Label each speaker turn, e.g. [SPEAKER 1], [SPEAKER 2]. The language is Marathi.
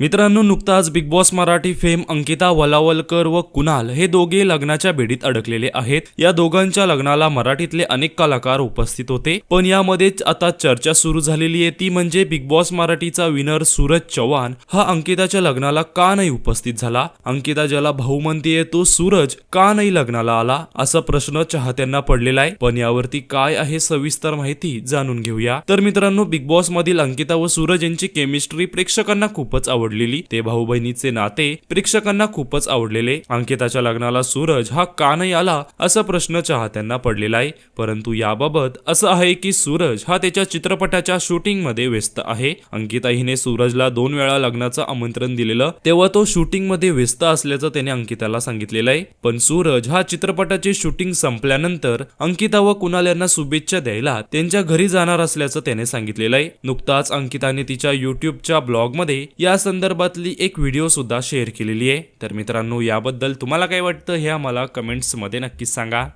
[SPEAKER 1] मित्रांनो नुकताच big boss Marathi fame Ankita Walawalkar व कुणाल हे दोघे लग्नाच्या बेडीत अडकलेले आहेत. या दोघांच्या लग्नाला मराठीतले अनेक कलाकार उपस्थित होते. पण यामध्ये आता चर्चा सुरू झालेली आहे. ती म्हणजे बिग बॉस मराठीचा विनर सूरज चव्हाण. हा अंकिताच्या लग्नाला का नाही उपस्थित झाला? अंकिता ज्याला भाऊ म्हणतीये तो सूरज का नाही लग्नाला आला? असा प्रश्न चाहत्यांना पडलेला आहे. पण यावरती काय आहे सविस्तर माहिती जाणून घेऊया. तर मित्रांनो बिग बॉस मधील अंकिता व सूरज यांची केमिस्ट्री प्रेक्षकांना खूपच आवडलेली ते भाऊ बहिणीचे नाते प्रेक्षकांना खूपच आवडलेले. अंकिताच्या लग्नाला सूरज हा का नाही आला असा प्रश्न चाहत्यांना पडलेला आहे. परंतु याबाबत असं आहे की सूरज हा त्याच्या चित्रपटाच्या शूटिंगमध्ये व्यस्त आहे. अंकिता हिने सूरजला दोन वेळा लग्नाचं आमंत्रण दिलेलं. तेव्हा तो शूटिंगमध्ये व्यस्त असल्याचं त्याने अंकिताला सांगितलेलं आहे. पण सूरज हा चित्रपटाचे शूटिंग संपल्यानंतर अंकिता व कुणाल यांना शुभेच्छा द्यायला त्यांच्या घरी जाणार असल्याचं त्याने सांगितलेलं आहे. नुकताच अंकिताने तिच्या युट्यूबच्या ब्लॉगमध्ये या संदर्भातली एक व्हिडिओसुद्धा शेअर केलेली आहे. तर मित्रांनो याबद्दल तुम्हाला काय वाटतं हे आम्हाला कमेंट्समध्ये नक्कीच सांगा.